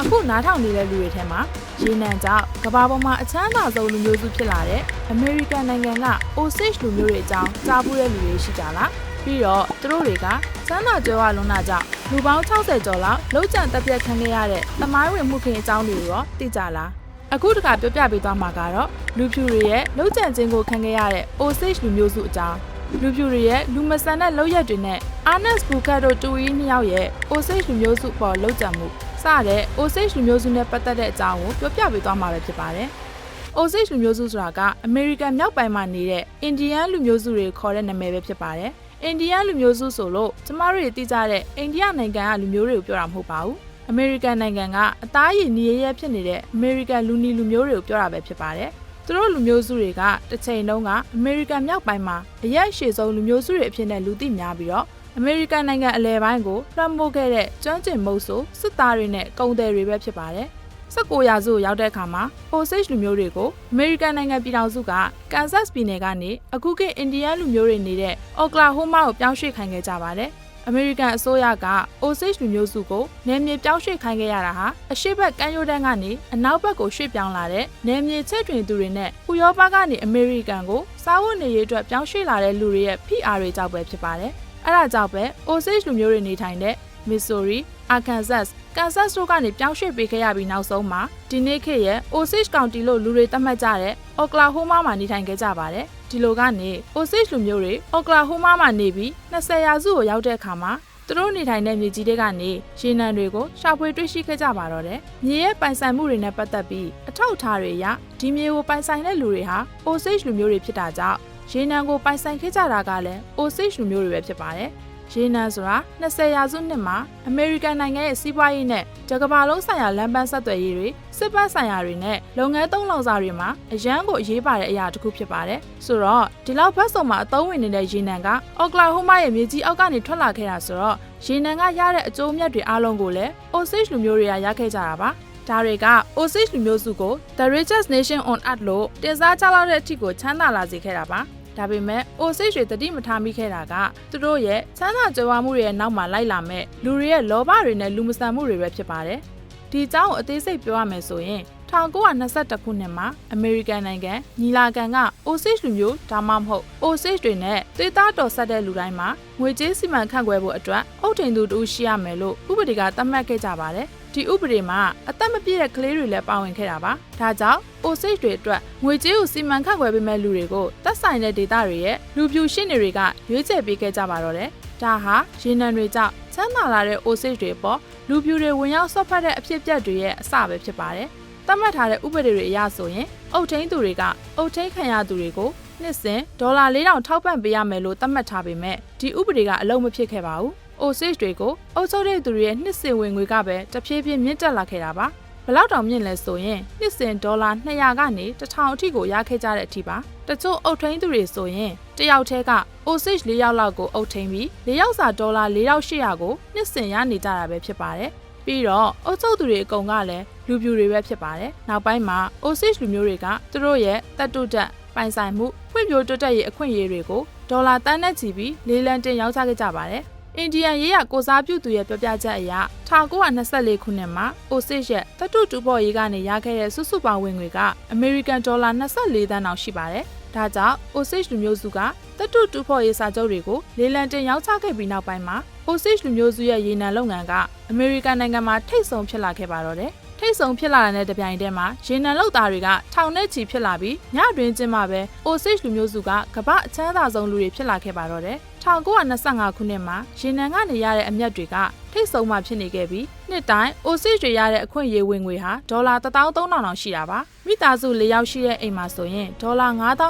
အခုနားထောင်နေတဲ့လူတွေထဲမှာရေနံကြောင့်ကမ္ဘာပေါ်မှာအချမ်းသာဆုံးလူမျိုးစုဖြစ်လာတဲ့အမေရိကန်နိုင်ငံက Osage လူမျိုးတွေအကြောင်းကြားပူးတဲ့လူတွေရှိကြလားပြီးတော့သူတို့တွေကချမ်းသာကြွယ်ဝလွန်းတာကြောင့်လူပေါင်း60ကျော်လောက်လုံးကျန်တက်ပြတ်ခံခဲ့ရတဲ့သမိုင်းဝင်မှုခင်အကြောင်းတွေကိုရောသိကြလားအခုတခါပြောပြပေးသွားမှာကတော့လူဖြူတွေရဲ့လုံးကျန်ခြင်းကိုခံခဲ့ရတဲ့ Osage လူမျိုးစုအကြောင်း လူပြူတွေရဲ့လူမဆန်တဲ့လောက်ရက်တွေနဲ့အာနက်စ်ဘူကတ်တို့တူရီနှစ်ယောက်ရဲ့ Osage လူမျိုးစုပေါ်လောက်ကြံမှုစတဲ့ Osage လူမျိုးစုနဲ့ပတ်သက်တဲ့အကြောင်းကိုပြောပြပေးသွားမှာပဲဖြစ်ပါတယ်။ Osage လူမျိုးစုဆိုတာကအမေရိကန်မြောက်ပိုင်းမှာနေတဲ့ Indian လူမျိုးစုတွေခေါ်တဲ့နာမည်ပဲဖြစ်ပါတယ်။ Indian လူမျိုးစုဆိုလို့ကျမတို့တွေသိကြတဲ့အိန္ဒိယနိုင်ငံကလူမျိုးတွေကိုပြောတာမဟုတ်ပါဘူး။အမေရိကန်နိုင်ငံကအသားရည်နေရရဲဖြစ်နေတဲ့အမေရိကန်လူနီလူမျိုးတွေကိုပြောတာပဲဖြစ်ပါတယ်။ သူတို့လူမျိုးစုတွေကတစ်ချိန်တုန်းကအမေရိကန်မြောက်ပိုင်းမှာအရက်ရှည်ဆုံးလူမျိုးစုတွေအဖြစ်နဲ့လူသိများပြီးတော့အမေရိကန်နိုင်ငံအလဲပိုင်းကိုလွှမ်းမိုးခဲ့တဲ့ကျွမ်းကျင်မုတ်ဆိုစစ်သားတွေနဲ့ကုန်သည်တွေပဲဖြစ်ပါတယ်။19ရာစုကိုရောက်တဲ့အခါမှာ Osage လူမျိုးတွေကိုအမေရိကန်နိုင်ငံပြည်ထောင်စုက Kansas ပြည်နယ်ကနေအခုခေတ်အင်ဒီယန်လူမျိုးတွေနေတဲ့ Oklahoma ကိုပြောင်းရွှေ့ခိုင်းခဲ့ကြပါတယ်။ အမေရိကန်အစိုးရက Osage လူမျိုးစုကိုနယ်မြေပြောင်းရွှေ့ခိုင်းခဲ့ရတာဟာအရှိတ်ဘက်ကမ်းရိုးတန်းကနေအနောက်ဘက်ကိုရွှေ့ပြောင်းလာတဲ့နယ်မြေချဲ့ထွင်သူတွေနဲ့ဥရောပကနေအမေရိကန်ကိုစားဝတ်နေရေးအတွက်ပြောင်းရွှေ့လာတဲ့လူတွေရဲ့ဖိအားတွေကြောင့်ပဲဖြစ်ပါတယ်။အဲဒါကြောင့်ပဲ Osage လူမျိုးတွေနေထိုင်တဲ့ Missouri, Arkansas, Kansas တို့ကနေပြောင်းရွှေ့ပေးခဲ့ရပြီးနောက်ဆုံးမှာဒီနေ့ခေတ်ရဲ့ Osage County လို့လူတွေသတ်မှတ်ကြတဲ့ Oklahoma မှာနေထိုင်ခဲ့ကြပါတယ်။ဒီလိုကနေ Osage လူမျိုးတွေ Oklahoma မှာနေပြီး20ရာစုကိုရောက်တဲ့အခါမှာသူတို့နေထိုင်တဲ့မြေကြီးတွေကနေရေနံတွေကိုရှာဖွေတွေ့ရှိခဲ့ကြပါတော့တယ်။မြေရဲ့ပိုင်ဆိုင်မှုတွေနဲ့ပတ်သက်ပြီးအထောက်အထားတွေအရဒီမြေကိုပိုင်ဆိုင်တဲ့လူတွေဟာ Osage လူမျိုးတွေဖြစ်တာကြောင့်ရေနံကိုပိုင်ဆိုင်ခဲ့ကြတာကလည်း Osage လူမျိုးတွေပဲဖြစ်ပါတယ်။ ရေနံဆိုတာ20ရာစုနှစ်မှာအမေရိကန်နိုင်ငံရဲ့စီးပွားရေးနဲ့တကမ္ဘာလုံးဆိုင်ရာလမ်းပန်းဆက်သွယ်ရေးတွေစစ်ပတ်ဆိုင်ရာတွေနဲ့လုပ်ငန်းသုံးလောင်စာတွေမှာအရန်ကိုအရေးပါတဲ့အရာတစ်ခုဖြစ်ပါတယ်။ဆိုတော့ဒီလောက်ဘတ်စုံမှာအသုံးဝင်နေတဲ့ရေနံကအော့ကလာဟိုမာရဲ့မြေကြီးအောက်ကနေထွက်လာခဲ့တာဆိုတော့ရေနံကရတဲ့အကျိုးအမြတ်တွေအားလုံးကိုလည်း Osage လူမျိုးတွေကရခဲ့ကြတာပါ။ဒါတွေက Osage လူမျိုးစုကို The Richest Nation on Earth လို့တင်စားကြလောက်တဲ့အထိကိုချမ်းသာလာစေခဲ့တာပါ။ ဒါပေမဲ့ Osage တွေတတိမထားမိခဲ့တာကသူတို့ရဲ့ချမ်းသာကြွယ်ဝမှုတွေရဲ့နောက်မှာလိုက်လာမဲ့လူတွေရဲ့လောဘတွေနဲ့လူမဆန်မှုတွေပဲဖြစ်ပါတယ်။ဒီအကြောင်းကိုအသေးစိတ်ပြောရမယ်ဆိုရင်1922ခုနှစ်မှာအမေရိကန်နိုင်ငံညီလာခံက Osage လူမျိုးဒါမှမဟုတ် Osage တွေနဲ့သေသားတော်ဆက်တဲ့လူတိုင်းမှာငွေကြေးစီမံခန့်ခွဲဖို့အတွက်အုတ်ထိန်သူတူရှိရမယ်လို့ဥပဒေကသတ်မှတ်ခဲ့ကြပါတယ်။ ဒီဥပဒေမှာအသက်မပြည့်တဲ့ကလေးတွေလည်းပါဝင်ခဲ့တာပါ။ဒါကြောင့် Osage တွေအတွက်ငွေကြေးကိုစီမံခန့်ခွဲပေးမဲ့လူတွေကိုသက်ဆိုင်တဲ့ဒေသတွေရဲ့လူပြူရှင်းတွေကရွေးချယ်ပေးခဲ့ကြပါတော့တယ်။ဒါဟာရေနံတွေကြောင့်ချမ်းသာလာတဲ့ Osage တွေပေါ်လူပြူတွေဝင်ရောက်ဆော့ဖက်တဲ့အဖြစ်အပျက်တွေရဲ့အစပဲဖြစ်ပါတယ်။သတ်မှတ်ထားတဲ့ဥပဒေတွေအရဆိုရင်အုတ်ထင်းသူတွေကအုတ်ထင်းခံရသူတွေကိုနှစ်စဉ်ဒေါ်လာ4000ထောက်ပံ့ပေးရမယ်လို့သတ်မှတ်ထားပေမဲ့ဒီဥပဒေကအလုံးမဖြစ်ခဲ့ပါဘူး။ Osage တွေကိုအုပ်ချုပ်တဲ့သူတွေရဲ့နှစ်စဉ်ဝင်ငွေကပဲတဖြည်းဖြည်းမြင့်တက်လာခဲ့တာပါဘလောက်တောင်မြင့်လဲဆိုရင်နှစ်စဉ်ဒေါ်လာ200ကနေ1000အထိကိုရခဲ့ကြတဲ့အထိပါတချို့အုပ်ထိန်းသူတွေဆိုရင်တယောက်တည်းက Osage ၄ယောက်လောက်ကိုအုပ်ထိန်းပြီး၄ယောက်စာဒေါ်လာ4800ကိုနှစ်စဉ်ရနေကြတာပဲဖြစ်ပါတယ်ပြီးတော့အုပ်ချုပ်သူတွေအကုန်ကလည်းလူပြူတွေပဲဖြစ်ပါတယ်နောက်ပိုင်းမှာ Osage လူမျိုးတွေကသူတို့ရဲ့တက်တုတက်ပိုင်ဆိုင်မှုဖွံ့ဖြိုးတိုးတက်ရေးအခွင့်အရေးတွေကိုဒေါ်လာတန်းနဲ့ချီပြီးလေးလံတင်ရောင်းချခဲ့ကြပါတယ် အိန္ဒိယရေးရကိုစားပြုသူရဲ့ပြောပြချက်အရ1924ခုနှစ်မှာ Osage ရဲ့တတုတူပေါ်ရေးကနေရခဲ့တဲ့စုစုပေါင်းဝင်ငွေကအမေရိကန်ဒေါ်လာ24သန်းလောက်ရှိပါတယ်။ဒါကြောင့် Osage လူမျိုးစုကတတုတူပေါ်ရေးစာချုပ်တွေကိုလေလံတင်ရောင်းချခဲ့ပြီးနောက်ပိုင်းမှာ Osage လူမျိုးစုရဲ့ရေနံလုပ်ငန်းကအမေရိကန်နိုင်ငံမှာထိပ်ဆုံးဖြစ်လာခဲ့ပါတော့တယ်။ထိတ်ဆုံဖြစ်လာတဲ့တပြိုင်တည်းမှာရေနံလောက်သားတွေကထောင်နဲ့ချီဖြစ်လာပြီးညတွင်ချင်းမှာပဲ Osage လူမျိုးစုကကမ္ဘာအချမ်းသာဆုံးလူတွေဖြစ်လာခဲ့ပါတော့တယ် 1925ခုနှစ်မှာရေနံကနေရတဲ့အမြတ်တွေကထိတ်ဆုံးမှဖြစ်နေခဲ့ပြီးနှစ်တိုင်း Osage တွေရတဲ့အခွင့်အရေးဝင်ငွေဟာဒေါ်လာ13000တောင်ရှိတာပါမိသားစု၄ယောက်ရှိတဲ့အိမ်မှာဆိုရင်ဒေါ်လာ92,800တော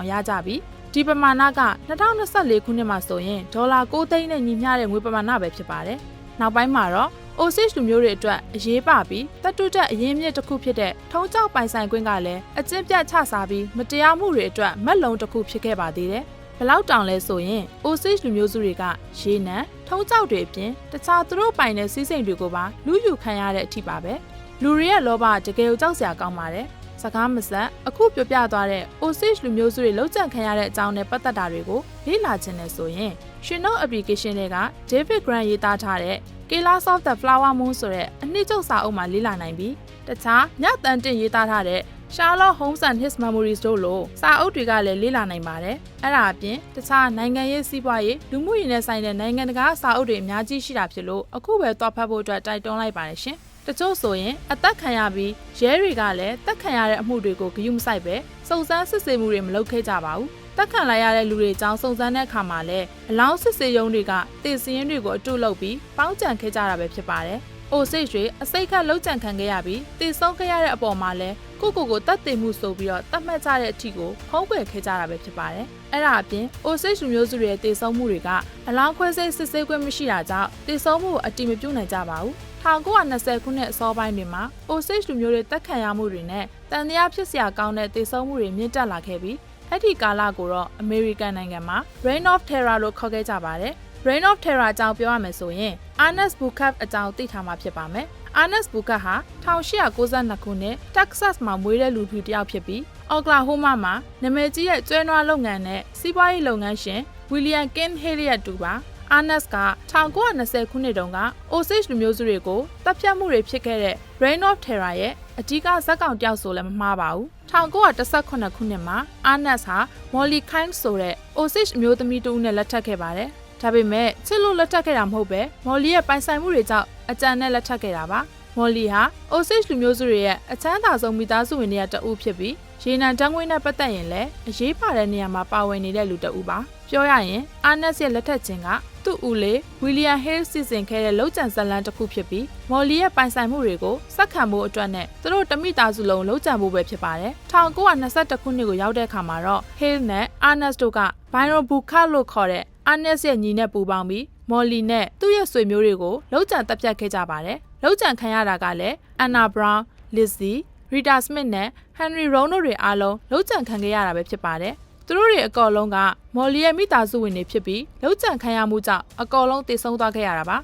င်ရကြပြီးဒီပမာဏက2024ခုနှစ်မှာဆိုရင်ဒေါ်လာ6သိန်းနဲ့ညီမျှတဲ့ငွေပမာဏပဲဖြစ်ပါတယ်နောက်ပိုင်းမှာတော့ Osage လူမျိုးတွေအတွက်အရေးပါပြီးတတုတက်အရင်မြစ်တစ်ခုဖြစ်တဲ့ထုံးကြောက်ပိုင်ဆိုင်ခွင့်ကလည်းအကျင့်ပြတ်ချစားပြီးမတရားမှုတွေအတွက်မက်လုံးတစ်ခုဖြစ်ခဲ့ပါသေးတယ်။ ဘလောက်တောင်လဲဆိုရင် Osage လူမျိုးစုတွေကရေနံထုံးကြောက်တွေအပြင်တခြားသူတို့ပိုင်တဲ့စီးစိမ်တွေကိုပါလူယူခံရတဲ့အထိပါပဲ။လူတွေရဲ့လောဘတကယ်ကိုကြောက်စရာကောင်းပါတယ်။စကားမဆက်အခုပြောပြသွားတဲ့ Osage လူမျိုးစုတွေလောက်ကျန်ခံရတဲ့အကြောင်းနဲ့ပတ်သက်တာတွေကိုလေ့လာခြင်းနဲ့ဆိုရင်ရှင်တို့ application တွေက David Grant ရေးသားထားတဲ့ Killers of the Flower Moon ဆိုတဲ့အနှစ်ချုပ်စာအုပ်မှာလေ့လာနိုင်ပြီးတခြားမြတ်တန်တင်ရေးသားထားတဲ့ Sherlock Holmes and His Memories တို့လိုစာအုပ်တွေကလည်းလေ့လာနိုင်ပါတယ်။အဲ့ဒါအပြင်တခြားနိုင်ငံရေးစီးပွားရေးလူမှုရေးနဲ့ဆိုင်တဲ့နိုင်ငံတကာစာအုပ်တွေအများကြီးရှိတာဖြစ်လို့အခုပဲသွားဖတ်ဖို့အတွက်တိုက်တွန်းလိုက်ပါတယ်ရှင်။တချို့ဆိုရင်အသက်ခံရပြီးရဲတွေကလည်းတက်ခံရတဲ့အမှုတွေကိုဂရုမစိုက်ပဲစုံစမ်းစစ်ဆေးမှုတွေမလုပ်ခဲ့ကြပါဘူး။တက်ခံလိုက်ရတဲ့လူတွေအကြောင်းစုံစမ်းတဲ့အခါမှာလည်းအလောင်းစစ်ဆေးရုံတွေကတည်စည်ရင်းတွေကိုအတုလုပ်ပြီးပေါင်းကြံခဲ့ကြတာပဲဖြစ်ပါတယ်။အိုစိတ်ရွှေအစိတ်ခတ်လှုပ်ကြံခံခဲ့ရပြီးတည်ဆုံးခဲ့ရတဲ့အပေါ်မှာလည်း ကိုကိုကိုတတ်သိမှုဆိုပြီးတော့တတ်မှတ်ကြတဲ့အထီကိုဖုံးကွယ်ခဲ့ကြတာပဲဖြစ်ပါတယ်။အဲ့ဒါအပြင်အိုစိတ်လူမျိုးစုတွေရဲ့တည်ဆုံးမှုတွေကအလောင်းခွဲစိတ်စစ်ဆေးခွင့်မရှိတာကြောင့်တည်ဆုံးမှုကိုအတိမပြုနိုင်ကြပါဘူး။1920ခုနှစ်အစောပိုင်းတွေမှာ Osage လူမျိုးတွေတက်ခံရမှုတွေနဲ့တန်တရားဖြစ်စရာကောင်းတဲ့တည်ဆုံမှုတွေမြင့်တက်လာခဲ့ပြီးအဲ့ဒီကာလကိုတော့ American နိုင်ငံမှာ Reign of Terror လို့ခေါ်ခဲ့ကြပါတယ်။ Reign of Terror အကြောင်းပြောရမယ်ဆိုရင် Ernest Buckup အကြောင်းသိထားမှာဖြစ်ပါမယ်။ Ernest Buckup ဟာ1892ခုနှစ် Texas မှာမွေးတဲ့လူဖြူတစ်ယောက်ဖြစ်ပြီး Oklahoma မှာနာမည်ကြီးတဲ့ကျွဲနွားလုပ်ငန်းနဲ့စီးပွားရေးလုပ်ငန်းရှင် William King Haley ရဲ့တူပါ။ Arnes က1920ခုနှစ်တုန်းက Osage လူမျိုးစုတွေကိုတပ်ဖြတ်မှုတွေဖြစ်ခဲ့တဲ့ Reign of Terror ရဲ့အကြီးကဇက်ကောင်တယောက်ဆိုလည်းမမှားပါဘူး1918ခုနှစ်မှာ Arnes ဟာ Molly Kind ဆိုတဲ့ Osage အမျိုးသမီးတူနဲ့လက်ထပ်ခဲ့ပါတယ်။ ဒါပေမဲ့ချစ်လို့လက်ထပ်ခဲ့တာမဟုတ်ပဲ Molly ရဲ့ပိုင်ဆိုင်မှုတွေကြောင့်အကြံနဲ့လက်ထပ်ခဲ့တာပါ။ Molly ဟာ Osage လူမျိုးစုတွေရဲ့အချမ်းသာဆုံးမိသားစုဝင်တွေကတဦးဖြစ်ပြီးရေနံတန်းငွေနဲ့ပတ်သက်ရင်လည်းအရေးပါတဲ့နေရာမှာပါဝင်နေတဲ့လူတဦးပါ။ပြောရရင် Arnes ရဲ့လက်ထက်ချင်းကသူ့ဦးလေးဝီလီယံဟေးစီစဉ်ခဲ့တဲ့လောက်ကျန်ဇက်လန်တစ်ခုဖြစ်ပြီးမော်လီရဲ့ပိုင်ဆိုင်မှုတွေကိုစက်ခံဖို့အတွက်နဲ့သူတို့တမိသားစုလုံးလောက်ကျန်ဖို့ပဲဖြစ်ပါတယ်1922ခုနှစ်ကိုရောက်တဲ့အခါမှာတော့ဟေးနဲ့အာနက်စ်တို့ကဘိုင်ရိုဘူခါလို့ခေါ်တဲ့ အာနက်စ်ရဲ့ညီနဲ့ပူးပေါင်းပြီးမော်လီနဲ့သူ့ရဲ့ဆွေမျိုးတွေကိုလောက်ကျန်တပ်ဖြတ်ခဲ့ကြပါတယ်လောက်ကျန်ခံရတာကလည်းအန်နာဘရောင်းလစ်ဇီရီတာစမစ်နဲ့ဟန်နရီရုံးတို့တွေအားလုံးလောက်ကျန်ခံခဲ့ရတာပဲဖြစ်ပါတယ်သူတို့တွေအကောလုံးကမော်လီရဲ့မိသားစုဝင်တွေဖြစ်ပြီးလောက်ကျန်ခံရမှုကြောင့်အကောလုံးတည်ဆုံသွားခဲ့ရတာပါ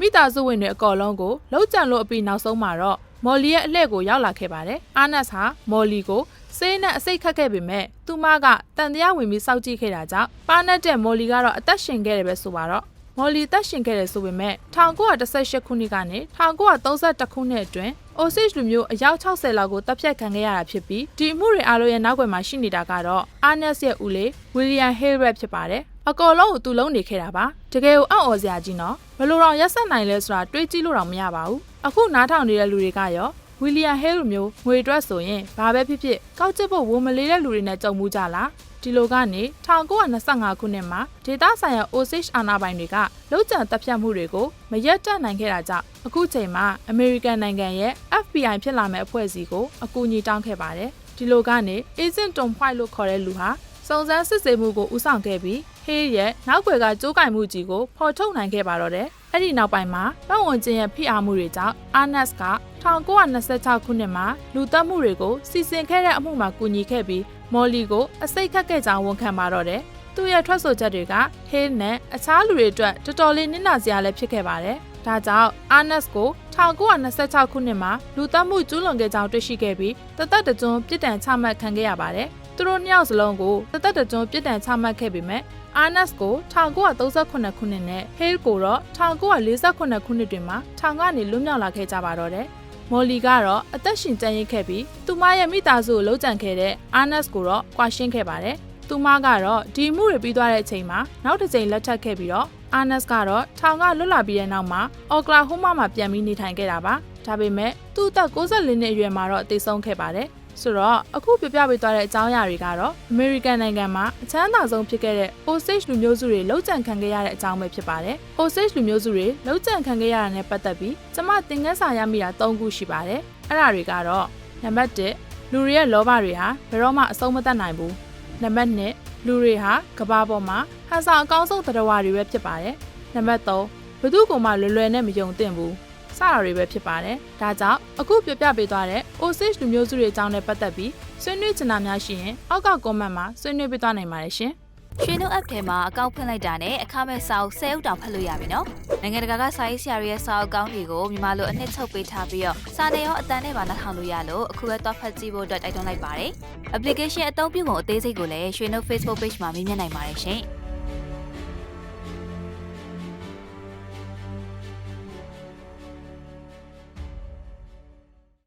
မိသားစုဝင်တွေအကောလုံးကိုလောက်ကျန်လို့အပြီးနောက်ဆုံးမှာတော့မော်လီရဲ့အလှည့်ကိုရောက်လာခဲ့ပါတယ်အာနက်စ်ဟာမော်လီကို စေးနဲ့အစိတ်ခတ်ခဲ့ပေမဲ့သူမကတန်တရားဝင်ပြီးစောက်ကြည့်ခဲ့တာကြောင့်ပါနက်တဲ့မော်လီကတော့အသက်ရှင်ခဲ့တယ်ပဲဆိုပါတော့မော်လီတက်ရှင်ခဲ့တယ်ဆိုပေမဲ့1918ခုနှစ်ကနေ1932ခုနှစ်အတွင်း Osage လူမျိုးအယောက်60လောက်ကိုတပ်ဖြတ်ခံခဲ့ရတာဖြစ်ပြီးဒီအမှုတွေအားလုံးရဲ့နောက်ွယ်မှာရှိနေတာကတော့ Arnes ရဲ့ဦးလေး William Hillred ဖြစ်ပါတယ်အကောလုံးကိုသူလုံးနေခဲ့တာပါတကယ်ကိုအံ့ဩစရာကြီးနော်ဘယ်လိုတော့ရက်ဆက်နိုင်လဲဆိုတာတွေးကြည့်လို့တော့မရပါဘူးအခုနားထောင်နေတဲ့လူတွေကရော ဝီလီယံဟဲလူမျိုးငွေအတွက်ဆိုရင်ဘာပဲဖြစ်ဖြစ်ကောက်ကျစ်ဖို့ဝန်မလေးတဲ့လူတွေနဲ့ကြုံမှုကြလားဒီလိုကနေ1925ခုနှစ်မှာဒေတာဆိုင်ရာ Osage အာဏာပိုင်တွေကလုံခြံတပ်ဖြတ်မှုတွေကိုမရက်တက်နိုင်ခဲ့တာကြောင့်အခုချိန်မှာ American နိုင်ငံရဲ့ FBI ဖြစ်လာမဲ့အဖွဲ့အစည်းကိုအကူအညီတောင်းခဲ့ပါတယ်ဒီလိုကနေ Agent Tom White လို့ခေါ်တဲ့လူဟာစုံစမ်းစစ်ဆေးမှုကိုဦးဆောင်ခဲ့ပြီးဟေးရဲ့နောက်ွယ်ကကြိုးကင်မှုကြီးကိုဖော်ထုတ်နိုင်ခဲ့ပါတော့တယ်အဲ့ဒီနောက်ပိုင်းမှာပတ်ဝန်းကျင်ရဲ့ဖိအားမှုတွေကြောင့်အာနက်စ်က 1926ခုနှစ်မှာလူသက်မှုတွေကိုစီစဉ်ခဲ့တဲ့အမှုမှာကူညီခဲ့ပြီးမော်လီကိုအစိတ်ခတ်ခဲ့ကြောင်းဝန်ခံပါတော့တယ်။သူ့ရဲ့ထွက်ဆိုချက်တွေကဟေးနဲ့အခြားလူတွေအတွက်တော်တော်လေးနစ်နာစရာလည်းဖြစ်ခဲ့ပါတယ်။ဒါကြောင့်အာနက်စ်ကို1926ခုနှစ်မှာလူသက်မှုကျူးလွန်ခဲ့ကြောင်းတွေ့ရှိခဲ့ပြီးတသက်တကြွပြစ်ဒဏ်ချမှတ်ခံခဲ့ရပါတယ်။သူတို့နှစ်ယောက်စလုံးကိုတသက်တကြွပြစ်ဒဏ်ချမှတ်ခဲ့ပေမဲ့အာနက်စ်ကို1938ခုနှစ်နဲ့ဟေးကိုတော့1948ခုနှစ်တွင်မှထောင်ကနေလွတ်မြောက်လာခဲ့ကြပါတော့တယ်။ မော်လီကတော့အသက်ရှင်ကျန်ရစ်ခဲ့ပြီးသူမရဲ့မိသားစုကိုလုံးကြံခဲ့တဲ့အာနက်စ်ကိုတော့ကွာရှင်းခဲ့ပါတယ်။သူမကတော့ဒီမှုတွေပြီးသွားတဲ့အချိန်မှာနောက်တစ်ကြိမ်လက်ထပ်ခဲ့ပြီးတော့အာနက်စ်ကတော့ထောင်ကလွတ်လာပြီးတဲ့နောက်မှာအော်ကလာဟိုမာမှာပြန်ပြီးနေထိုင်ခဲ့တာပါ။ဒါပေမဲ့သူ့အသက်64နှစ်အရွယ်မှာတော့တည်ဆုံးခဲ့ပါတယ်။ ဆိုတော့အခုပြပြပေးသွားတဲ့အကြောင်းအရာတွေကတော့ American နိုင်ငံမှာအချမ်းသာဆုံးဖြစ်ခဲ့တဲ့ Osage လူမျိုးစုတွေလှုပ်ကြံခံခဲ့ရတဲ့အကြောင်းပဲဖြစ်ပါတယ်။ Osage လူမျိုးစုတွေလှုပ်ကြံခံခဲ့ရတာနဲ့ပတ်သက်ပြီးကျမသင်ခန်းစာရမိတာ၃ခုရှိပါတယ်။အဲ့ဒါတွေကတော့နံပါတ်1လူတွေရဲ့လောဘတွေဟာဘယ်တော့မှအဆုံးမသတ်နိုင်ဘူး။နံပါတ်2လူတွေဟာကဘာပေါ်မှာဟန်ဆောင်အကောင်းဆုံးတရားဝါတွေပဲဖြစ်ပါတယ်။နံပါတ်3ဘသူကမှလွယ်လွယ်နဲ့မယုံသင့်ဘူး။ စတာတွေပဲဖြစ်ပါတယ်။ဒါကြောင့်အခုပြပြပေးသွားတဲ့ Osage လူမျိုးစုတွေအကြောင်းနဲ့ပတ်သက်ပြီးဆွေးနွေးချင်တာများရှိရင်အောက်က comment မှာဆွေးနွေးပေးသွားနိုင်ပါတယ်ရှင်။ရွှေနှုတ် app ထဲမှာအကောင့်ဖွင့်လိုက်တာနဲ့အခမဲ့စာအုပ်10အုပ်တောင်ဖတ်လို့ရပြီနော်။နိုင်ငံတကာကစာရေးဆရာတွေရဲ့စာအုပ်ကောင်းတွေကိုမြန်မာလိုအနှစ်ချုပ်ပေးထားပြီးတော့စာနယ်ရောအတန်နဲ့ပါနှာထောင်လို့ရလို့အခုပဲတော့ဖတ်ကြည့်ဖို့အတွက်တိုက်တွန်းလိုက်ပါတယ်။ application အသုံးပြုပုံအသေးစိတ်ကိုလည်းရွှေနှုတ် Facebook page မှာမြင်မြင်နိုင်ပါတယ်ရှင်။